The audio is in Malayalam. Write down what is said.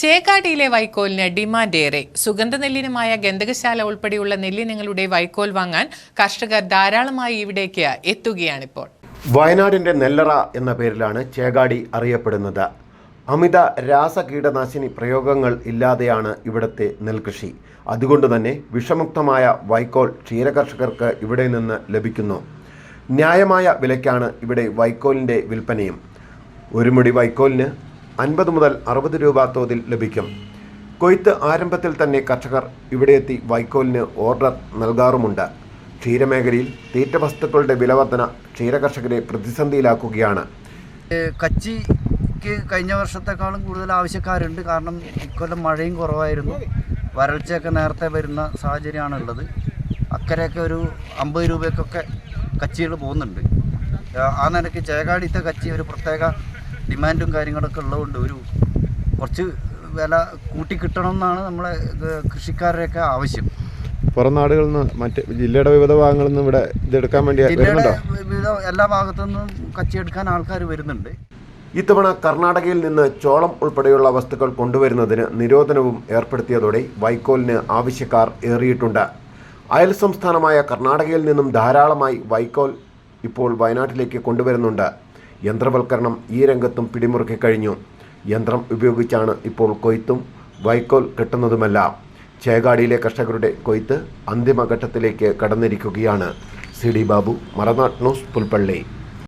ചേക്കാടിയിലെ വൈക്കോലിന് ഡിമാൻഡ് ഏറെ. സുഗന്ധനെല്ലിനുമായ ഗന്ധകശാല ഉൾപ്പെടെയുള്ള നെല്ലിനങ്ങളുടെ വൈക്കോൽ വാങ്ങാൻ കർഷകർ ധാരാളമായി ഇവിടേക്ക് എത്തുകയാണിപ്പോൾ. വയനാടിന്റെ നെല്ലറ എന്ന പേരിലാണ് ചേകാടി അറിയപ്പെടുന്നത്. അമിത രാസകീടനാശിനി പ്രയോഗങ്ങൾ ഇല്ലാതെയാണ് ഇവിടുത്തെ നെൽകൃഷി. അതുകൊണ്ട് തന്നെ വിഷമുക്തമായ വൈക്കോൽ ക്ഷീരകർഷകർക്ക് ഇവിടെ നിന്ന് ലഭിക്കുന്നു. ന്യായമായ വിലയ്ക്കാണ് ഇവിടെ വൈക്കോലിന്റെ വിൽപ്പനയും. ഒരു മുടി വൈക്കോലിന് അൻപത് മുതൽ അറുപത് രൂപ തോതിൽ ലഭിക്കും. കൊയ്ത്ത് ആരംഭത്തിൽ തന്നെ കർഷകർ ഇവിടെ എത്തി വൈക്കോലിന് ഓർഡർ നൽകാറുമുണ്ട്. ക്ഷീരമേഖലയിൽ തീറ്റ വസ്തുക്കളുടെ വിലവർധന ക്ഷീരകർഷകരെ പ്രതിസന്ധിയിലാക്കുകയാണ്. കച്ചിക്ക് കഴിഞ്ഞ വർഷത്തെക്കാളും കൂടുതൽ ആവശ്യക്കാരുണ്ട്. കാരണം ഇക്കൊല്ലം മഴയും കുറവായിരുന്നു. വരൾച്ചയൊക്കെ നേരത്തെ വരുന്ന സാഹചര്യമാണുള്ളത്. അക്കരെയൊക്കെ ഒരു അമ്പത് രൂപയ്ക്കൊക്കെ കച്ചികൾ പോകുന്നുണ്ട്. ആ, നിലയ്ക്ക് ചേകാടിത്തെ കച്ചി ഒരു പ്രത്യേക ഡിമാൻഡും കാര്യങ്ങളൊക്കെ ഉള്ളതുകൊണ്ട് ഒരു കുറച്ച് വില കൂട്ടി കിട്ടണം എന്നാണ് നമ്മളെ കൃഷിക്കാരുടെയൊക്കെ ആവശ്യം. പുറം നാടുകളിൽ നിന്ന് മറ്റ് ജില്ലയുടെ വിവിധ ഭാഗങ്ങളിൽ നിന്ന് ഇവിടെ ഇതെടുക്കാൻ വേണ്ടി ജില്ലയുടെ വിവിധ എല്ലാ ഭാഗത്തു നിന്നും കച്ചി എടുക്കാൻ ആൾക്കാർ വരുന്നുണ്ട്. ഇത്തവണ കർണാടകയിൽ നിന്ന് ചോളം ഉൾപ്പെടെയുള്ള വസ്തുക്കൾ കൊണ്ടുവരുന്നതിന് നിരോധനവും ഏർപ്പെടുത്തിയതോടെ വൈക്കോലിന് ആവശ്യക്കാർ ഏറിയിട്ടുണ്ട്. അയൽ സംസ്ഥാനമായ കർണാടകയിൽ നിന്നും ധാരാളമായി വൈക്കോൽ ഇപ്പോൾ വയനാട്ടിലേക്ക് കൊണ്ടുവരുന്നുണ്ട്. യന്ത്രവൽക്കരണം ഈ രംഗത്തും പിടിമുറുക്കി കഴിഞ്ഞു. യന്ത്രം ഉപയോഗിച്ചാണ് ഇപ്പോൾ കൊയ്ത്തും വൈക്കോൽ കെട്ടുന്നതുമെല്ലാം. ചേകാടിയിലെ കർഷകരുടെ കൊയ്ത്ത് അന്തിമഘട്ടത്തിലേക്ക് കടന്നിരിക്കുകയാണ്. C D Babu Maranad news Pulpally.